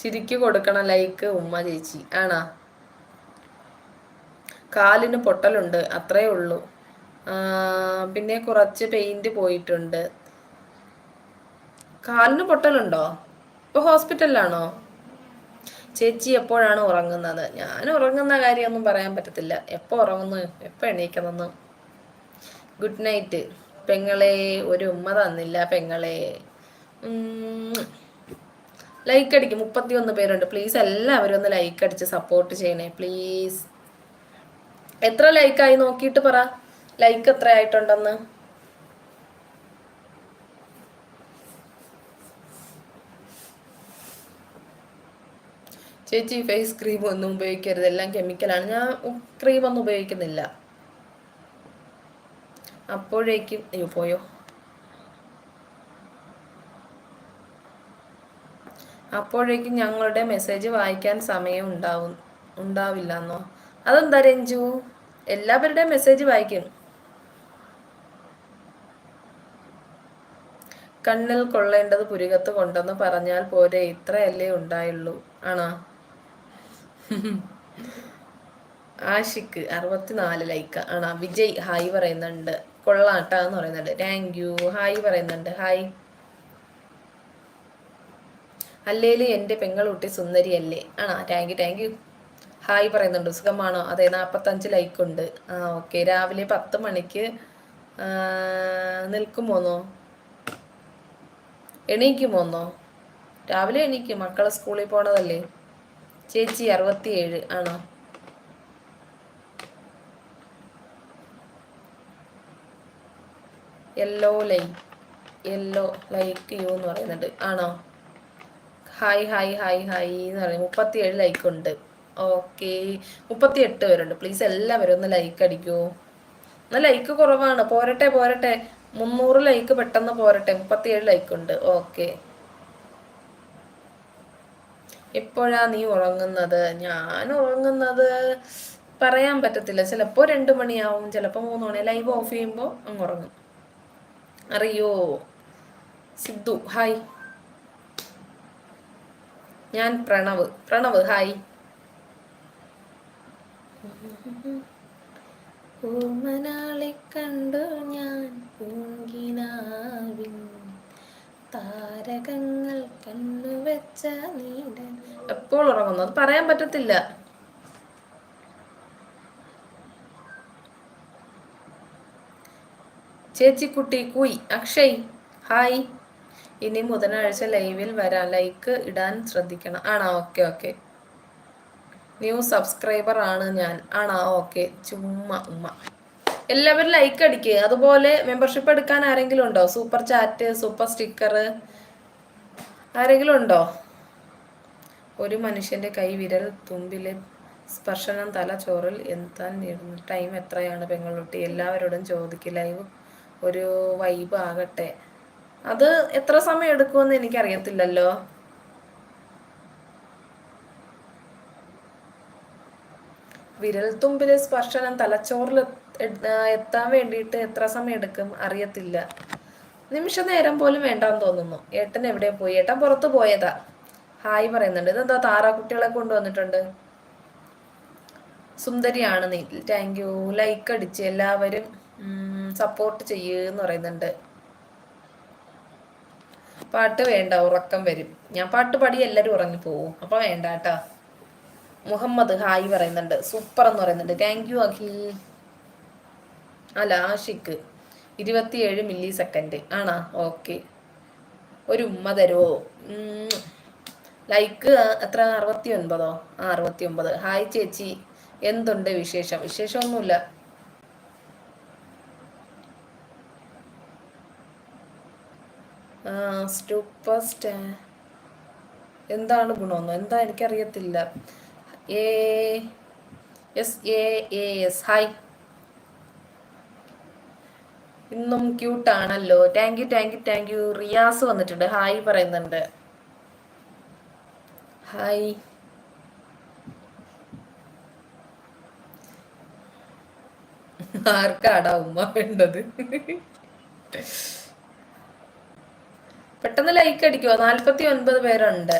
ചിരിക്ക് കൊടുക്കണം ലൈക്ക് ഉമ്മ ചേച്ചി. ആണാ? കാലിന് പൊട്ടലുണ്ട് അത്രേ ഉള്ളൂ. പിന്നെ കുറച്ച് പെയിന്റ് പോയിട്ടുണ്ട്. കാലിന് പൊട്ടലുണ്ടോ? ഇപ്പൊ ഹോസ്പിറ്റലിലാണോ ചേച്ചി എപ്പോഴാണ് ഉറങ്ങുന്നത്? ഞാൻ ഉറങ്ങുന്ന കാര്യമൊന്നും പറയാൻ പറ്റത്തില്ല. എപ്പോ ഉറങ്ങുന്നു? എപ്പോ എണീക്കണമെന്ന്? ഗുഡ് നൈറ്റ് പെങ്ങളെ ഒരു ഉമ്മ തന്നില്ല പെങ്ങളെ. ലൈക്ക് അടിക്കും മുപ്പത്തി ഒന്ന് പേരുണ്ട്. പ്ലീസ് എല്ലാവരും ഒന്ന് ലൈക്ക് അടിച്ച് സപ്പോർട്ട് ചെയ്യണേ. പ്ലീസ് എത്ര ലൈക്കായി നോക്കിയിട്ട് പറ. ലൈക്ക് എത്ര ആയിട്ടുണ്ടെന്ന്. ചേച്ചി ഫേസ് ക്രീം ഒന്നും ഉപയോഗിക്കരുത്. എല്ലാം കെമിക്കലാണ് ഞാൻ ക്രീം ഒന്നും ഉപയോഗിക്കുന്നില്ല. അപ്പോഴേക്കും അയ്യോ പോയോ? അപ്പോഴേക്കും ഞങ്ങളുടെ മെസ്സേജ് വായിക്കാൻ സമയം ഉണ്ടാവും ഉണ്ടാവില്ലെന്നോ? അതെന്താ രഞ്ജു? എല്ലാവരുടെയും മെസ്സേജ് വായിക്കും. കണ്ണിൽ കൊള്ളേണ്ടത് പുരികത്ത് കൊണ്ടെന്ന് പറഞ്ഞാൽ പോരെ ഇത്രയല്ലേ ഉണ്ടായുള്ളൂ ആണോ? ആഷിക്ക് അറുപത്തിനാല് ലൈക്ക് ആണോ? വിജയ് ഹായ് പറയുന്നുണ്ട്. കൊള്ളാട്ടെന്ന് പറയുന്നുണ്ട്. താങ്ക് യു ഹായ് പറയുന്നുണ്ട്. ഹായ് അല്ലേൽ എന്റെ പെങ്ങളുട്ടി സുന്ദരിയല്ലേ? ആണോ? Thank you thank you hi പറയുന്നുണ്ട്. സുഖമാണോ? അതെ നാൽപ്പത്തഞ്ച് ലൈക്കുണ്ട് ആ ഓക്കെ രാവിലെ പത്ത് മണിക്ക് നിൽക്കുമോന്നോ? എണീക്കുമോന്നോ? രാവിലെ എണീക്കും. മക്കളെ സ്കൂളിൽ പോണതല്ലേ? ചേച്ചി അറുപത്തിയേഴ് ആണോ? Yellow like yellow like you എന്ന് പറയുന്നുണ്ട്. ആണോ? ഹായ് ഹായ് ഹായ് ഹായ് എന്ന് പറയുന്നത് മുപ്പത്തിയേഴ് ലൈക്ക് ഉണ്ട്. ഓക്കെ മുപ്പത്തി എട്ട് പേരുണ്ട്. പ്ലീസ് എല്ലാവരും ഒന്ന് ലൈക്ക് അടിക്കൂ. എന്നാൽ ലൈക്ക് കുറവാണ്. പോരട്ടെ പോരട്ടെ. മുന്നൂറ് ലൈക്ക് പെട്ടെന്ന് പോരട്ടെ. മുപ്പത്തിയേഴ് ലൈക്ക് ഉണ്ട്. ഓക്കെ എപ്പോഴാ നീ ഉറങ്ങുന്നത്? ഞാൻ ഉറങ്ങുന്നത് പറയാൻ പറ്റത്തില്ല. ചിലപ്പോൾ രണ്ട് മണിയാവും. ചിലപ്പോൾ മൂന്ന് മണി. ലൈവ് ഓഫ് ചെയ്യുമ്പോൾ അങ്ങ് ഉറങ്ങും. അറിയോ? സിദ്ധു ഹായ് ഞാൻ പ്രണവ്. പ്രണവ് ഹായ്. ഓമനാളെ കണ്ടു ഞാൻ പൂങ്കിനാവിൻ താരകങ്ങൾ കണ്ണുവെച്ച നീടൻ. എപ്പോൾ ഉറങ്ങുന്നു? അത് പറയാൻ പറ്റത്തില്ല. ചേച്ചിക്കുട്ടി കുയ്. അക്ഷയ് ഹായ്. ഇനി ബുധനാഴ്ച ലൈവിൽ വരാം. ലൈക്ക് ഇടാൻ ശ്രദ്ധിക്കണം. ആണോ? Okay okay. ന്യൂ സബ്സ്ക്രൈബർ ആണ് ഞാൻ. ആണോ? ഓക്കെ. ചുമ്മാ ഉമ്മ. എല്ലാവരും ലൈക്ക് അടിക്കുക അതുപോലെ മെമ്പർഷിപ്പ് എടുക്കാൻ ആരെങ്കിലും ഉണ്ടോ? സൂപ്പർ ചാറ്റ് സൂപ്പർ സ്റ്റിക്കർ ആരെങ്കിലും ഉണ്ടോ? ഒരു മനുഷ്യന്റെ കൈ വിരൽ തുമ്പിലെ സ്പർശനം തല ചോറിൽ എത്താൻ ടൈം എത്രയാണ് പെങ്ങളുട്ടി എല്ലാവരോടും ചോദിക്കുക ലൈവ് ഒരു വൈബ് ആകട്ടെ. അത് എത്ര സമയം എടുക്കുമെന്ന് എനിക്കറിയത്തില്ലല്ലോ. വിരൽത്തുമ്പിലെ സ്പർശനം തലച്ചോറിൽ എത്താൻ വേണ്ടിയിട്ട് എത്ര സമയം എടുക്കും അറിയത്തില്ല. നിമിഷ നേരം പോലും വേണ്ടാന്ന് തോന്നുന്നു. ഏട്ടൻ എവിടെ പോയി? ഏട്ടൻ പുറത്തു പോയതാ. ഹായ് പറയുന്നുണ്ട്. ഇതെന്താ താറാക്കുട്ടികളെ കൊണ്ടുവന്നിട്ടുണ്ട്? സുന്ദരിയാണ് നീ. താങ്ക് യു ലൈക്ക് അടിച്ച് എല്ലാവരും സപ്പോർട്ട് ചെയ്യുമെന്ന് പറയുന്നുണ്ട്. പാട്ട് വേണ്ട ഉറക്കം വരും. ഞാൻ പാട്ട് പാടി എല്ലാരും ഉറങ്ങി പോവും. അപ്പൊ വേണ്ട കേട്ടാ. മുഹമ്മദ് ഹായ് പറയുന്നുണ്ട്. സൂപ്പർ എന്ന് പറയുന്നുണ്ട്. Thank you Akhil. അല്ല ആഷിക്ക്. ഇരുപത്തിയേഴ് മില്ലി സെക്കൻഡ് ആണാ? ഓക്കെ ഒരു ഉമ്മ തരുമോ ലൈക്ക് എത്ര? അറുപത്തി ഒൻപതോ ആ അറുപത്തി ഒമ്പത് ഹായ് ചേച്ചി. എന്തുണ്ട് വിശേഷം? വിശേഷമൊന്നുമില്ല. സൂപ്പർ സ്റ്റാ എന്താണ് ഗുണമെന്നോ? എന്താ എനിക്കറിയത്തില്ല. എ എസ് എ ഹായ് ഇന്നും ക്യൂട്ടാണല്ലോ thank you thank you thank you Riyas വന്നിട്ടുണ്ട്. ഹായ് പറയുന്നുണ്ട്. ഹായ് ആർക്കാടാ ഉമ്മ വേണ്ടത്? പെട്ടെന്ന് ലൈക്ക് അടിക്കുമോ നാൽപ്പത്തി ഒൻപത് പേരുണ്ട്.